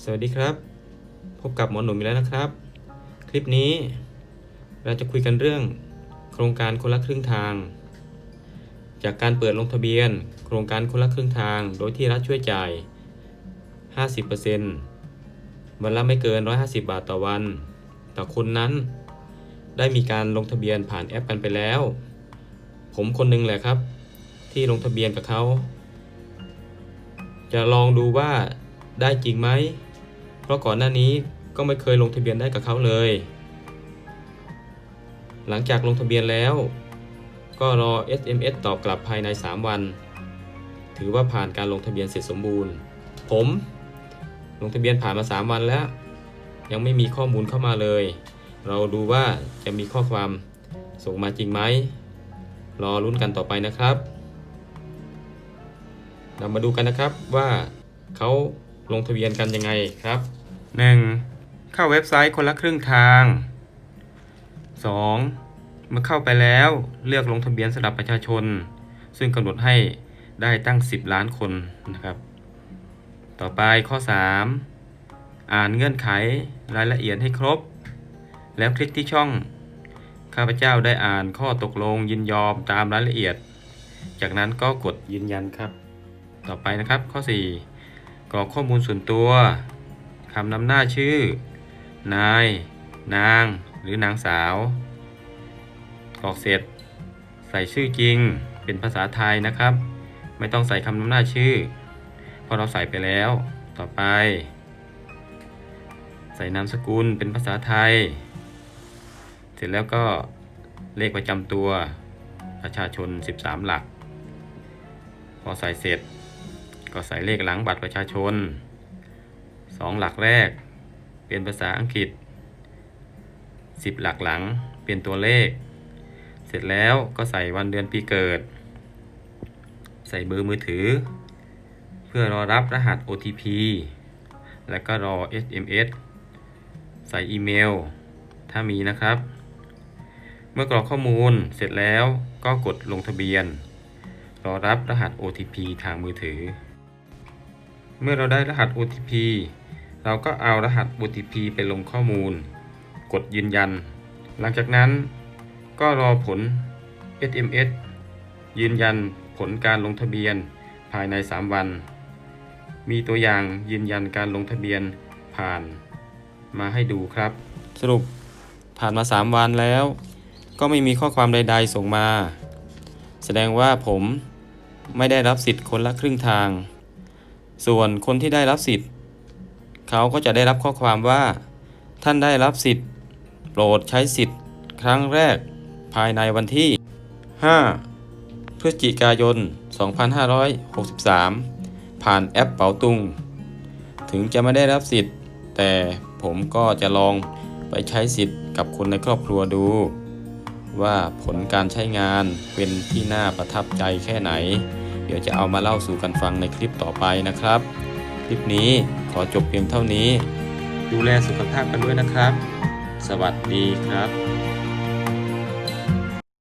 สวัสดีครับ พบกับหมอหนุ่มอีกแล้วนะครับ คลิปนี้ เราจะคุยกันเรื่อง โครงการคนละครึ่งทาง จากการเปิดลงทะเบียน โครงการคนละครึ่งทาง โดยที่รัฐช่วยจ่าย 50%วันละไม่เกิน 150 บาทต่อวัน ต่อคนนั้น ได้มีการลงทะเบียนผ่านแอปกันไปแล้ว ผมคนหนึงแหละครับ ที่ลงทะเบียนกับเขาจะลองดูว่า ได้จริงไหม เพราะก่อนหน้านี้ก็ไม่เคยลงทะเบียนได้กับเขาเลย หลังจากลงทะเบียนแล้ว ก็รอ SMS ตอบกลับภายใน 3 วัน ถือว่าผ่านการลงทะเบียนเสร็จสมบูรณ์ ผมลงทะเบียนผ่านมา 3 วันแล้ว ยังไม่มีข้อมูลเข้ามาเลย เราดูว่าจะมีข้อความส่งมาจริงไหม รอลุ้นกันต่อไปนะครับเรามาดูกันนะครับว่าเขา ลงทะเบียนกันยังไงครับ 1. เข้าเว็บไซต์คนละครึ่งทาง 2. เมื่อเข้าไปแล้วเลือกลงทะเบียนสำหรับประชาชน ซึ่งกำหนดให้ได้ตั้ง 10 ล้านคนนะครับ ต่อไปข้อ 3. อ่านเงื่อนไขรายละเอียดให้ครบ แล้วคลิกที่ช่อง ข้าพเจ้าได้อ่านข้อตกลงยินยอมตามรายละเอียด จากนั้นก็กดยืนยันครับ ต่อไปนะครับข้อ 4 กรอกข้อมูลส่วนตัวคำนำหน้าชื่อ นาย นาง หรือนางสาว กรอกเสร็จ ใส่ชื่อจริง เป็นภาษาไทยนะครับ ไม่ต้องใส่คำนำหน้าชื่อ เพราะเราใส่ไปแล้ว ต่อไป ใส่นามสกุลเป็นภาษาไทย เสร็จแล้วก็เลขประจำตัวประชาชน 13 หลัก พอใส่เสร็จ ก็ใส่เลขหลังบัตรประชาชน 2 หลักแรก เป็นภาษาอังกฤษ 10 หลักหลังเป็นตัวเลข เสร็จแล้วก็ใส่วันเดือนปีเกิด ใส่เบอร์มือถือ เพื่อรอรับรหัส OTP และก็รอ SMS ใส่อีเมล ถ้ามีนะครับ เมื่อกรอกข้อมูลเสร็จแล้วก็กดลงทะเบียน รอรับรหัส OTP ทางมือถือ เมื่อเราได้รหัส OTP เราก็เอารหัส OTP ไปลงข้อมูล กดยืนยัน หลังจากนั้นก็รอผล SMS ยืนยันผลการลงทะเบียนภายใน 3 วัน มีตัวอย่างยืนยันการลงทะเบียนผ่าน มาให้ดูครับ สรุปผ่านมา 3 วันแล้ว ก็ไม่มีข้อความใด ๆ ส่งมา แสดงว่าผมไม่ได้รับสิทธิ์คนละครึ่งทาง ส่วนคนที่ได้รับสิทธิ์ เขาก็จะได้รับข้อความว่า ท่านได้รับสิทธิ์ โปรดใช้สิทธิ์ ครั้งแรกภายในวันที่ 5 พฤศจิกายน 2563 ผ่านแอปเป๋าตุง ถึงจะไม่ได้รับสิทธิ์ แต่ผมก็จะลองไปใช้สิทธิ์กับคนในครอบครัวดู ว่าผลการใช้งานเป็นที่น่าประทับใจแค่ไหน เดี๋ยวจะเอามาเล่าสู่กันฟังในคลิปต่อไปนะครับ คลิปนี้ขอจบเพียงเท่านี้ ดูแลสุขภาพกันด้วยนะครับ สวัสดีครับ